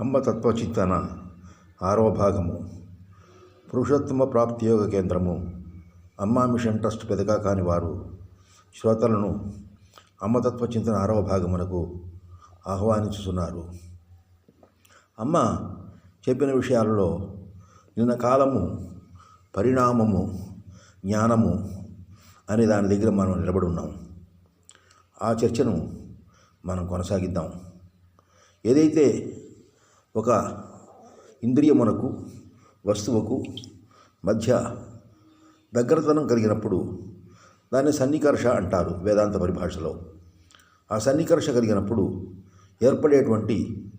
అమ్మ తత్వచింతన ఆరవ భాగము. పురుషోత్తమ ప్రాప్తి యోగ కేంద్రము. అమ్మా మిషన్ ట్రస్ట్ పెదగా కాని వారు శ్రోతలను అమ్మతత్వ చింతన ఆరవ భాగమునకు ఆహ్వానించుతున్నారు అమ్మ చెప్పిన విషయాలలో నిన్న కాలము పరిణామము జ్ఞానము అనే దాని దగ్గర మనం నిలబడి ఉన్నాం. ఆ చర్చను మనం కొనసాగిద్దాం. ఏదైతే ఒక ఇంద్రియమునకు వస్తువుకు మధ్య దగ్గరతనం కలిగినప్పుడు దాన్ని సన్నికర్ష అంటారు వేదాంత పరిభాషలో. ఆ సన్నికర్ష కలిగినప్పుడు ఏర్పడేటువంటి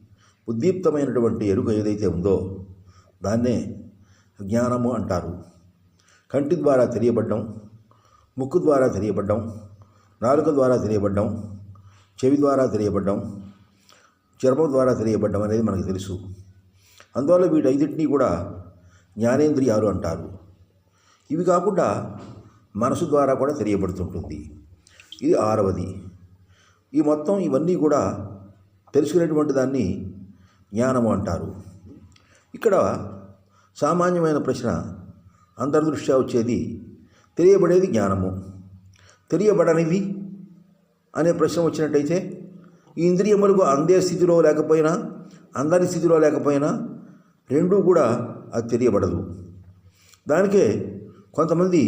ఉద్దీప్తమైనటువంటి ఎరుక ఏదైతే ఉందో దాన్నే జ్ఞానము అంటారు. కంటి ద్వారా తెలియబడ్డం ముక్కు ద్వారా తెలియబడ్డం నాలుక ద్వారా తెలియబడ్డం చెవి ద్వారా తెలియబడ్డం చర్మం ద్వారా తెలియబడ్డం అనేది మనకు తెలుసు. అందువల్ల వీటైదింటినీ కూడా జ్ఞానేంద్రియాలు అంటారు. ఇవి కాకుండా మనసు ద్వారా కూడా తెలియబడుతుంటుంది. ఇది ఆరవది. ఈ మొత్తం ఇవన్నీ కూడా తెలుసుకునేటువంటి దాన్ని జ్ఞానము అంటారు. ఇక్కడ సామాన్యమైన ప్రశ్న అంతర్దృష్ట్యా వచ్చేది తెలియబడేది జ్ఞానము. తెలియబడనిది అనే ప్రశ్న వచ్చినట్టయితే ఈ ఇంద్రియములకు అందే స్థితిలో లేకపోయినా అందని స్థితిలో లేకపోయినా రెండూ కూడా అది తెలియబడదు. దానికే కొంతమంది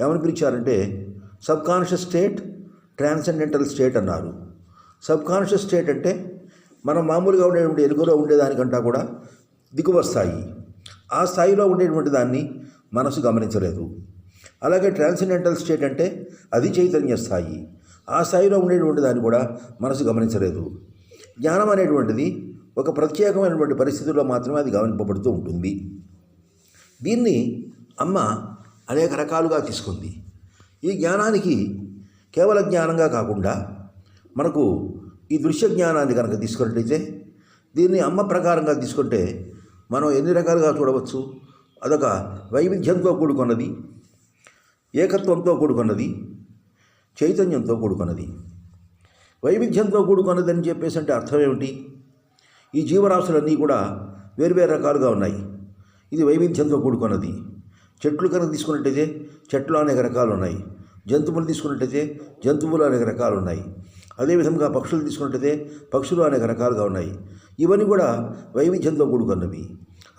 ఏమని పిలిచారంటే subconscious state transcendental state అన్నారు. సబ్ కాన్షియస్ స్టేట్ అంటే మనం మామూలుగా ఉండేటువంటి ఎలుగులో ఉండేదానికంటా కూడా దిగువ స్థాయి. ఆ స్థాయిలో ఉండేటువంటి దాన్ని మనసు గమనించలేదు. అలాగే ట్రాన్సెండెంటల్ స్టేట్ అంటే అది చైతన్య స్థాయి. ఆ స్థాయిలో ఉండేటువంటి దాన్ని కూడా మనసు గమనించలేదు. జ్ఞానం అనేటువంటిది ఒక ప్రత్యేకమైనటువంటి పరిస్థితుల్లో మాత్రమే అది గమనింపబడుతూ ఉంటుంది. దీన్ని అమ్మ అనేక రకాలుగా తీసుకుంది. ఈ జ్ఞానానికి కేవల జ్ఞానంగా కాకుండా మనకు ఈ దృశ్య జ్ఞానాన్ని కనుక తీసుకున్నట్లయితే దీన్ని అమ్మ ప్రకారంగా తీసుకుంటే మనం ఎన్ని రకాలుగా చూడవచ్చు? అదొక వైవిధ్యంతో కూడుకున్నది ఏకత్వంతో కూడుకున్నది చైతన్యంతో కూడుకున్నది. వైవిధ్యంతో కూడుకున్నది అని చెప్పేసి అంటే అర్థం ఏమిటి? ఈ జీవరాశులన్నీ కూడా వేరువేరు రకాలుగా ఉన్నాయి. ఇది వైవిధ్యంతో కూడుకున్నది. చెట్లు కనుక తీసుకున్నట్టయితే చెట్లు అనేక రకాలు ఉన్నాయి. జంతువులు తీసుకున్నట్టయితే జంతువులు అనేక రకాలు ఉన్నాయి. అదేవిధంగా పక్షులు తీసుకున్నట్టయితే పక్షులు అనేక రకాలుగా ఉన్నాయి. ఇవన్నీ కూడా వైవిధ్యంతో కూడుకున్నవి.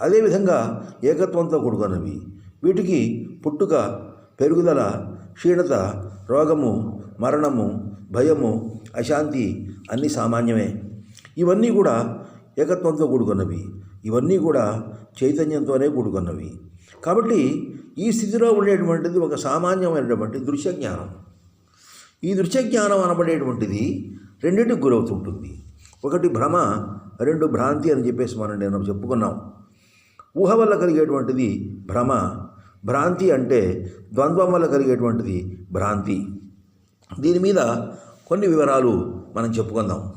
అదేవిధంగా ఏకత్వంతో కూడుకున్నవి. వీటికి పుట్టుక పెరుగుదల క్షీణత రోగము మరణము భయము అశాంతి అన్నీ సామాన్యమే. ఇవన్నీ కూడా ఏకత్వంతో కూడుకున్నవి. ఇవన్నీ కూడా చైతన్యంతోనే కూడుకున్నవి. కాబట్టి ఈ స్థితిలో ఉండేటువంటిది ఒక సామాన్యమైనటువంటి దృశ్య జ్ఞానం ఈ దృశ్య జ్ఞానం అనబడేటువంటిది రెండింటికి గురవుతుంటుంది. ఒకటి భ్రమ రెండు భ్రాంతి అని చెప్పేసి మనం నేను చెప్పుకున్నాం. ఊహ వల్ల కలిగేటువంటిది భ్రమ. భ్రాంతి అంటే ద్వంద్వం వల్ల కలిగేటువంటిది భ్రాంతి. దీని మీద కొన్ని వివరాలు మనం చెప్పుకుందాం.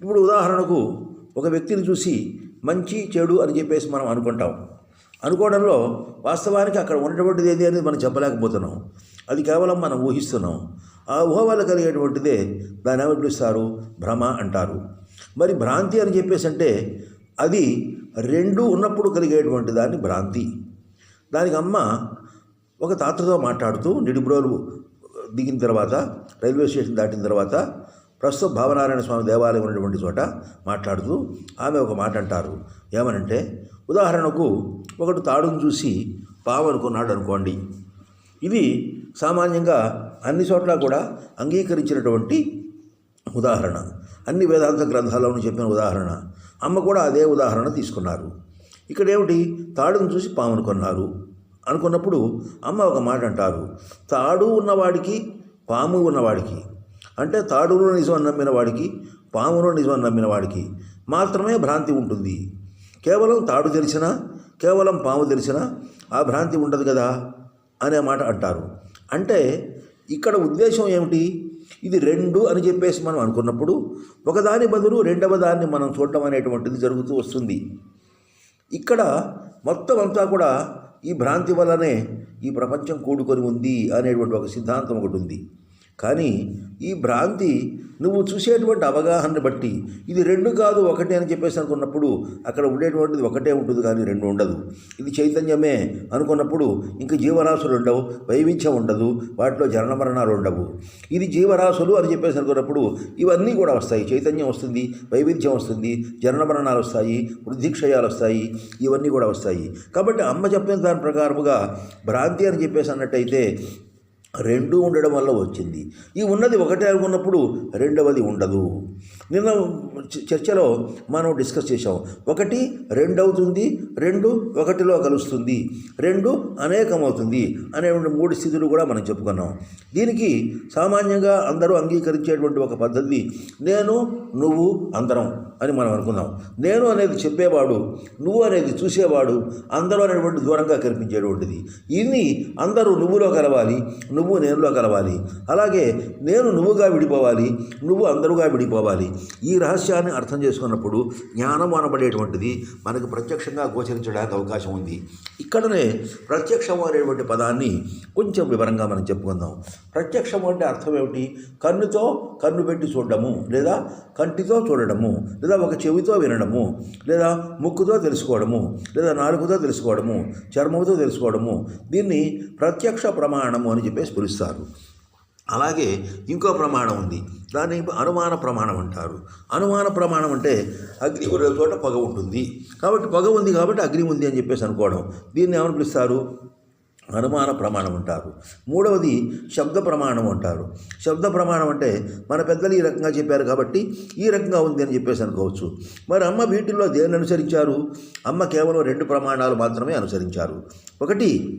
ఇప్పుడు ఉదాహరణకు ఒక వ్యక్తిని చూసి మంచి చెడు అని చెప్పేసి మనం అనుకుంటాం. అనుకోవడంలో వాస్తవానికి అక్కడ ఉన్నటువంటిది ఏది అనేది మనం చెప్పలేకపోతున్నాం. అది కేవలం మనం ఊహిస్తున్నాం. ఆ ఊహ వల్ల కలిగేటువంటిదే దాన్ని ఏమని పిలుస్తారు? భ్రమ అంటారు. మరి భ్రాంతి అని చెప్పేసి అంటే అది రెండు ఉన్నప్పుడు కలిగేటువంటి దాన్ని భ్రాంతి. దానికి అమ్మ ఒక తాతతో మాట్లాడుతూ నిడుబ్రోలు దిగిన తర్వాత రైల్వే స్టేషన్ దాటిన తర్వాత ప్రస్తుతం భావనారాయణ స్వామి దేవాలయం ఉన్నటువంటి చోట మాట్లాడుతూ ఆమె ఒక మాట అంటారు. ఏమనంటే ఉదాహరణకు ఒకటి తాడును చూసి పాము అనుకున్నాడు అనుకోండి. ఇది సామాన్యంగా అన్ని చోట్ల కూడా అంగీకరించినటువంటి ఉదాహరణ. అన్ని వేదాంత గ్రంథాల్లోనూ చెప్పిన ఉదాహరణ. అమ్మ కూడా అదే ఉదాహరణ తీసుకున్నారు. ఇక్కడ ఏమిటి తాడును చూసి పామును కొన్నారు. అనుకున్నప్పుడు అమ్మ ఒక మాట అంటారు తాడు ఉన్నవాడికి పాము ఉన్నవాడికి. అంటే తాడులో నిజం నమ్మిన వాడికి పాములో నిజం నమ్మిన వాడికి మాత్రమే భ్రాంతి ఉంటుంది. కేవలం తాడు తెలిసినా కేవలం పాము తెలిసినా ఆ భ్రాంతి ఉండదు కదా? అనే మాట అంటారు. అంటే ఇక్కడ ఉద్దేశం ఏమిటి? ఇది రెండు అని చెప్పేసి మనం అనుకున్నప్పుడు ఒకదాని బదులు రెండవ దాన్ని మనం చూడటం అనేటువంటిది జరుగుతూ వస్తుంది. ఇక్కడ మొత్తం అంతా కూడా ఈ భ్రాంతి వల్లనే ఈ ప్రపంచం కూడుకొని ఉంది అనేటువంటి ఒక సిద్ధాంతం ఒకటి ఉంది. కానీ ఈ భ్రాంతి నువ్వు చూసేటువంటి అవగాహన బట్టి ఇది రెండు కాదు ఒకటే అని చెప్పేసి అనుకున్నప్పుడు అక్కడ ఉండేటువంటిది ఒకటే ఉంటుంది కానీ రెండు ఉండదు. ఇది చైతన్యమే అనుకున్నప్పుడు ఇంక జీవరాశులు ఉండవు వైవిధ్యం ఉండదు వాటిలో జనన మరణాలు ఉండవు. ఇది జీవరాశులు అని చెప్పేసి అనుకున్నప్పుడు ఇవన్నీ కూడా వస్తాయి. చైతన్యం వస్తుంది వైవిధ్యం వస్తుంది జనన మరణాలు వస్తాయి వృద్ధిక్షయాలు వస్తాయి ఇవన్నీ కూడా వస్తాయి. కాబట్టి అమ్మ చెప్పిన దాని ప్రకారముగా భ్రాంతి అని చెప్పేసి అన్నట్టయితే రెండు ఉండడం వల్ల వచ్చింది. ఈ ఉన్నది ఒకటే అనుకున్నప్పుడు రెండవది ఉండదు. నిన్న చర్చలో మనం డిస్కస్ చేసాం ఒకటి రెండు అవుతుంది రెండు ఒకటిలో కలుస్తుంది రెండు అనేకమవుతుంది అనేటువంటి మూడు స్థితులు కూడా మనం చెప్పుకున్నాం. దీనికి సామాన్యంగా అందరూ అంగీకరించేటువంటి ఒక పద్ధతి నేను నువ్వు అందరం అని మనం అనుకుందాం నేను అనేది చెప్పేవాడు నువ్వు అనేది చూసేవాడు అందరూ అనేటువంటి దూరంగా కనిపించేటువంటిది. ఇది అందరూ నువ్వులో కలవాలి నువ్వు నేనులో కలవాలి. అలాగే నేను నువ్వుగా విడిపోవాలి నువ్వు అందరుగా విడిపోవాలి. ఈ రహస్యాన్ని అర్థం చేసుకున్నప్పుడు జ్ఞానం అనబడేటువంటిది మనకు ప్రత్యక్షంగా గోచరించడానికి అవకాశం ఉంది. ఇక్కడనే ప్రత్యక్షం అనేటువంటి పదాన్ని కొంచెం వివరంగా మనం చెప్పుకుందాం. ప్రత్యక్షం అంటే అర్థం ఏమిటి? కన్నుతో కన్ను పెట్టి చూడడము లేదా కంటితో చూడడము లేదా ఒక చెవితో వినడము లేదా ముక్కుతో తెలుసుకోవడము లేదా నాలుగుతో తెలుసుకోవడము చర్మంతో తెలుసుకోవడము దీన్ని ప్రత్యక్ష ప్రమాణము అని చెప్పేసి పిలుస్తారు. అలాగే ఇంకో ప్రమాణం ఉంది. దాన్ని అనుమాన ప్రమాణం అంటారు. అనుమాన ప్రమాణం అంటే అగ్ని ఉన్న చోట పొగ ఉంటుంది. కాబట్టి పొగ ఉంది కాబట్టి అగ్ని ఉంది అని చెప్పేసి అనుకోవడం. దీన్ని ఏమని పిలుస్తారు? అనుమాన ప్రమాణం అంటారు. మూడవది శబ్ద ప్రమాణం అంటారు. శబ్ద ప్రమాణం అంటే మన పెద్దలు ఈ రకంగా చెప్పారు కాబట్టి ఈ రకంగా ఉంది అని చెప్పేసి అనుకోవచ్చు. మరి అమ్మ వీటిల్లో దేన్ని అనుసరించారు? అమ్మ కేవలం రెండు ప్రమాణాలు మాత్రమే అనుసరించారు. ఒకటి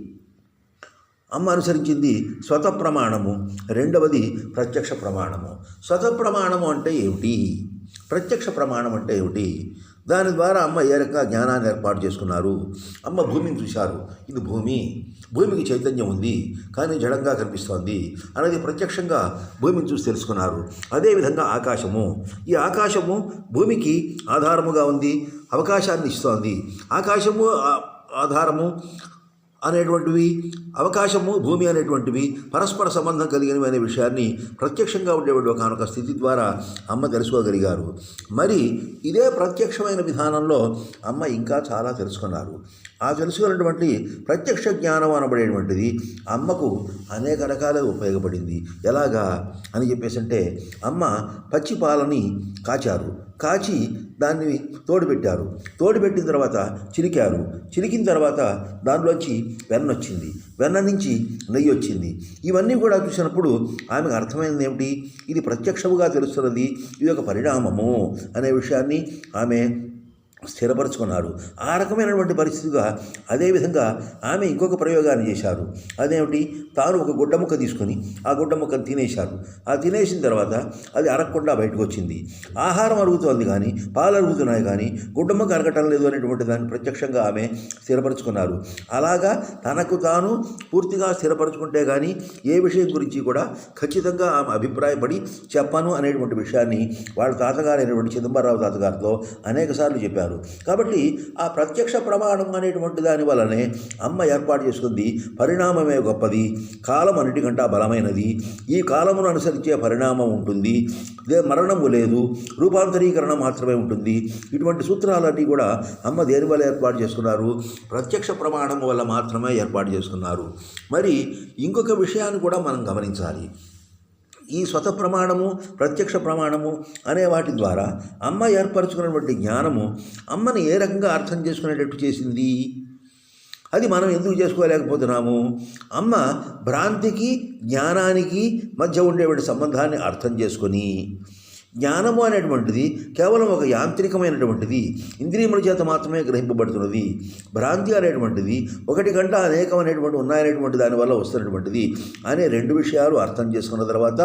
అమ్మ అనుసరించింది స్వత ప్రమాణము. రెండవది ప్రత్యక్ష ప్రమాణము. స్వత ప్రమాణము అంటే ఏమిటి? ప్రత్యక్ష ప్రమాణం అంటే ఏమిటి? దాని ద్వారా అమ్మ ఏ రకంగా జ్ఞానాన్ని ఏర్పాటు చేసుకున్నారు? అమ్మ భూమిని చూశారు. ఇది భూమి. భూమికి చైతన్యం ఉంది. కానీ జడంగా కనిపిస్తోంది. అనేది ప్రత్యక్షంగా భూమిని చూసి తెలుసుకున్నారు. అదేవిధంగా ఆకాశము. ఈ ఆకాశము భూమికి ఆధారముగా ఉంది. అవకాశాన్ని ఇస్తోంది. ఆకాశము ఆధారము అనేటువంటివి అవకాశము భూమి అనేటువంటివి పరస్పర సంబంధం కలిగినవి అనే విషయాన్ని ప్రత్యక్షంగా ఉండేటువంటి ఒకనొక స్థితి ద్వారా అమ్మ తెలుసుకోగలిగారు. మరి ఇదే ప్రత్యక్షమైన విధానంలో అమ్మ ఇంకా చాలా తెలుసుకున్నారు. ఆ తెలుసుకున్నటువంటి ప్రత్యక్ష జ్ఞానం అనబడేటువంటిది అమ్మకు అనేక రకాలుగా ఉపయోగపడింది. ఎలాగా అని చెప్పేసి అంటే అమ్మ పచ్చి పాలని కాచారు. కాచి దాన్ని తోడుపెట్టారు. తోడుపెట్టిన తర్వాత చిలికారు. చిలికిన తర్వాత దానిలోంచి వెన్న వచ్చింది వెన్న నుంచి నెయ్యి వచ్చింది ఇవన్నీ కూడా చూసినప్పుడు ఆమెకు అర్థమైంది ఏమిటి? ఇది ప్రత్యక్షముగా తెలుస్తున్నది. ఇది ఒక పరిణామము అనే విషయాన్ని ఆమె స్థిరపరుచుకున్నాడు. ఆ రకమైనటువంటి పరిస్థితిగా అదేవిధంగా ఆమె ఇంకొక ప్రయోగాన్ని చేశారు. అదేమిటి? తాను ఒక గుడ్డ ముక్క తీసుకొని ఆ గుడ్డ ముక్కను తినేశారు. ఆ తినేసిన తర్వాత అది అరగకుండా బయటకు వచ్చింది. ఆహారం అరుగుతోంది కానీ పాలు అరుగుతున్నాయి కానీ గుడ్డ ముక్క అరగటం లేదు అనేటువంటి దాన్ని ప్రత్యక్షంగా ఆమె స్థిరపరచుకున్నారు. అలాగా తనకు తాను పూర్తిగా స్థిరపరచుకుంటే కానీ ఏ విషయం గురించి కూడా ఖచ్చితంగా ఆమె అభిప్రాయపడి చెప్పను అనేటువంటి విషయాన్ని వాళ్ళ తాతగారు అయినటువంటి చిదంబరరావు తాతగారితో అనేకసార్లు చెప్పారు. కాబట్టి ఆ ప్రత్యక్ష ప్రమాణం అనేటువంటి దాని వలనే అమ్మ ఏర్పాటు చేసుకుంది పరిణామమే గొప్పది కాలం అన్నిటికంటా బలమైనది. ఈ కాలమును అనుసరించే పరిణామం ఉంటుంది. మరణము లేదు రూపాంతరీకరణ మాత్రమే ఉంటుంది. ఇటువంటి సూత్రాలన్నీ కూడా అమ్మ దేని వల్ల ఏర్పాటు చేసుకున్నారు? ప్రత్యక్ష ప్రమాణం వల్ల మాత్రమే ఏర్పాటు చేసుకున్నారు. మరి ఇంకొక విషయాన్ని కూడా మనం గమనించాలి. ఈ స్వత ప్రమాణము ప్రత్యక్ష ప్రమాణము అనే వాటి ద్వారా అమ్మ ఏర్పరచుకున్నటువంటి జ్ఞానము అమ్మని ఏ రకంగా అర్థం చేసుకునేటట్టు చేసింది? అది మనం ఎందుకు చేసుకోలేకపోతున్నాము? అమ్మ భ్రాంతికి జ్ఞానానికి మధ్య ఉండేటువంటి సంబంధాన్ని అర్థం చేసుకొని జ్ఞానము అనేటువంటిది కేవలం ఒక యాంత్రికమైనటువంటిది. ఇంద్రియముల చేత మాత్రమే గ్రహింపబడుతున్నది. భ్రాంతి అనేటువంటిది ఒకటి గంట అనేకం అనేటువంటి ఉన్నాయనేటువంటి దానివల్ల వస్తున్నటువంటిది. అనే రెండు విషయాలు అర్థం చేసుకున్న తర్వాత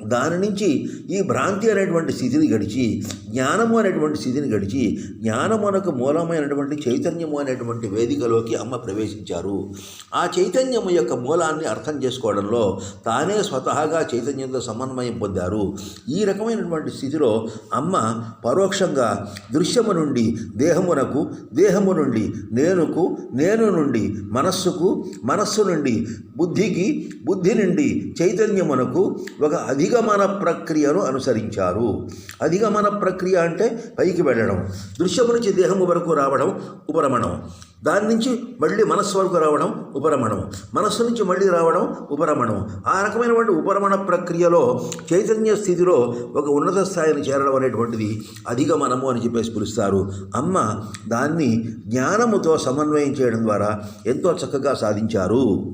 దాని నుంచి ఈ భ్రాంతి అనేటువంటి స్థితిని గడిచి జ్ఞానము అనేటువంటి స్థితిని గడిచి జ్ఞానమునకు మూలమైనటువంటి చైతన్యము అనేటువంటి వేదికలోకి అమ్మ ప్రవేశించారు. ఆ చైతన్యము యొక్క మూలాన్ని అర్థం చేసుకోవడంలో తానే స్వతహాగా చైతన్యంతో సమన్వయం పొందారు. ఈ రకమైనటువంటి స్థితిలో అమ్మ పరోక్షంగా దృశ్యము నుండి దేహమునకు దేహము నుండి నేనుకు నేను నుండి మనస్సుకు మనస్సు నుండి బుద్ధికి బుద్ధి నుండి చైతన్యమునకు ఒక అధి అధిగమన ప్రక్రియను అనుసరించారు. అధిగమన ప్రక్రియ అంటే పైకి వెళ్ళడం దృశ్యము నుంచి దేహము వరకు రావడం ఉపరమణం. దాని నుంచి మళ్ళీ మనస్సు వరకు రావడం ఉపరమణం. మనస్సు నుంచి మళ్ళీ రావడం ఉపరమణం. ఆ రకమైనటువంటి ఉపరమణ ప్రక్రియలో చైతన్య స్థితిలో ఒక ఉన్నత స్థాయిని చేరడం అనేటువంటిది అధిగమనము అని చెప్పేసి పిలుస్తారు. అమ్మ దాన్ని జ్ఞానముతో సమన్వయం చేయడం ద్వారా ఎంతో చక్కగా సాధించారు.